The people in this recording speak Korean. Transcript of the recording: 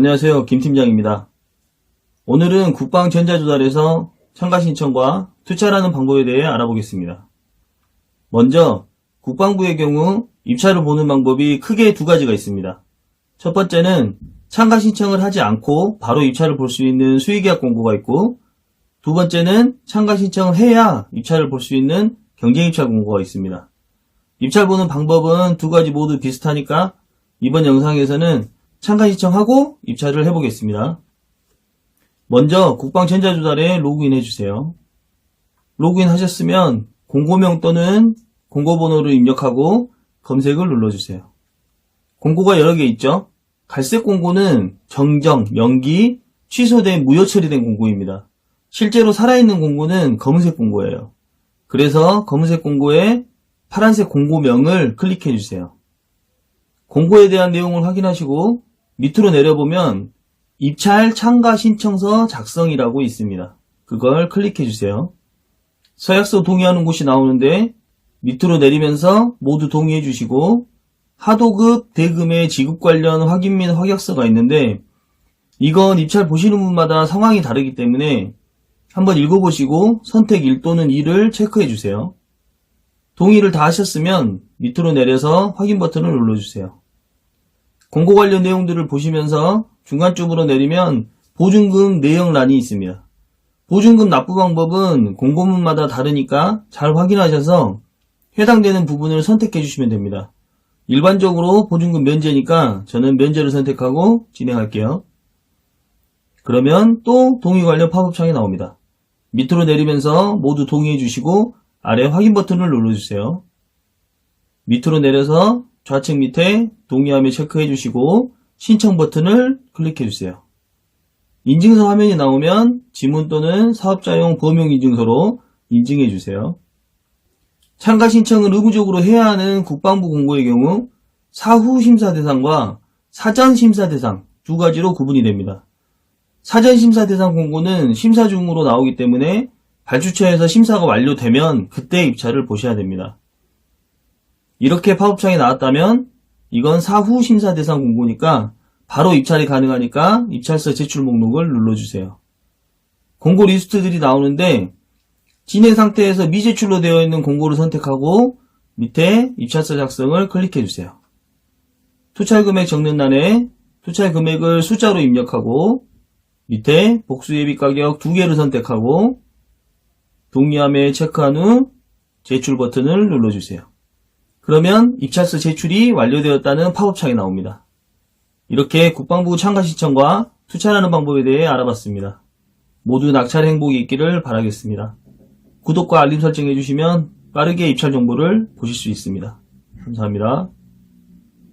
안녕하세요. 김 팀장입니다. 오늘은 국방전자조달에서 참가 신청과 투자라는 방법에 대해 알아보겠습니다. 먼저 국방부의 경우 입찰을 보는 방법이 크게 두 가지가 있습니다. 첫 번째는 참가 신청을 하지 않고 바로 입찰을 볼 수 있는 수의계약 공고가 있고 두 번째는 참가 신청을 해야 입찰을 볼 수 있는 경쟁 입찰 공고가 있습니다. 입찰 보는 방법은 두 가지 모두 비슷하니까 이번 영상에서는 참가 신청하고 입찰을 해보겠습니다. 먼저 국방전자조달에 로그인 해주세요. 로그인 하셨으면 공고명 또는 공고번호를 입력하고 검색을 눌러주세요. 공고가 여러 개 있죠? 갈색 공고는 정정, 연기, 취소된 무효 처리된 공고입니다. 실제로 살아있는 공고는 검은색 공고예요. 그래서 검은색 공고에 파란색 공고명을 클릭해 주세요. 공고에 대한 내용을 확인하시고 밑으로 내려보면 입찰 참가 신청서 작성이라고 있습니다. 그걸 클릭해 주세요. 서약서 동의하는 곳이 나오는데 밑으로 내리면서 모두 동의해 주시고 하도급 대금의 지급 관련 확인 및 확약서가 있는데 이건 입찰 보시는 분마다 상황이 다르기 때문에 한번 읽어보시고 선택 1 또는 2를 체크해 주세요. 동의를 다 하셨으면 밑으로 내려서 확인 버튼을 눌러주세요. 공고 관련 내용들을 보시면서 중간쯤으로 내리면 보증금 내역란이 있습니다. 보증금 납부 방법은 공고문마다 다르니까 잘 확인하셔서 해당되는 부분을 선택해 주시면 됩니다. 일반적으로 보증금 면제니까 저는 면제를 선택하고 진행할게요. 그러면 또 동의 관련 팝업창이 나옵니다. 밑으로 내리면서 모두 동의해 주시고 아래 확인 버튼을 눌러주세요. 밑으로 내려서 좌측 밑에 동의함에 체크해 주시고 신청 버튼을 클릭해 주세요. 인증서 화면이 나오면 지문 또는 사업자용 범용 인증서로 인증해 주세요. 참가 신청을 의무적으로 해야 하는 국방부 공고의 경우 사후 심사 대상과 사전 심사 대상 두 가지로 구분이 됩니다. 사전 심사 대상 공고는 심사 중으로 나오기 때문에 발주처에서 심사가 완료되면 그때 입찰을 보셔야 됩니다. 이렇게 파업창이 나왔다면 이건 사후 심사 대상 공고니까 바로 입찰이 가능하니까 입찰서 제출 목록을 눌러주세요. 공고 리스트들이 나오는데 진행 상태에서 미제출로 되어 있는 공고를 선택하고 밑에 입찰서 작성을 클릭해 주세요. 투찰 금액 적는란에 투찰 금액을 숫자로 입력하고 밑에 복수 예비 가격 두 개를 선택하고 동의함에 체크한 후 제출 버튼을 눌러주세요. 그러면 입찰서 제출이 완료되었다는 팝업창이 나옵니다. 이렇게 국방부 참가 신청과 투찰하는 방법에 대해 알아봤습니다. 모두 낙찰 행복이 있기를 바라겠습니다. 구독과 알림 설정해 주시면 빠르게 입찰 정보를 보실 수 있습니다. 감사합니다.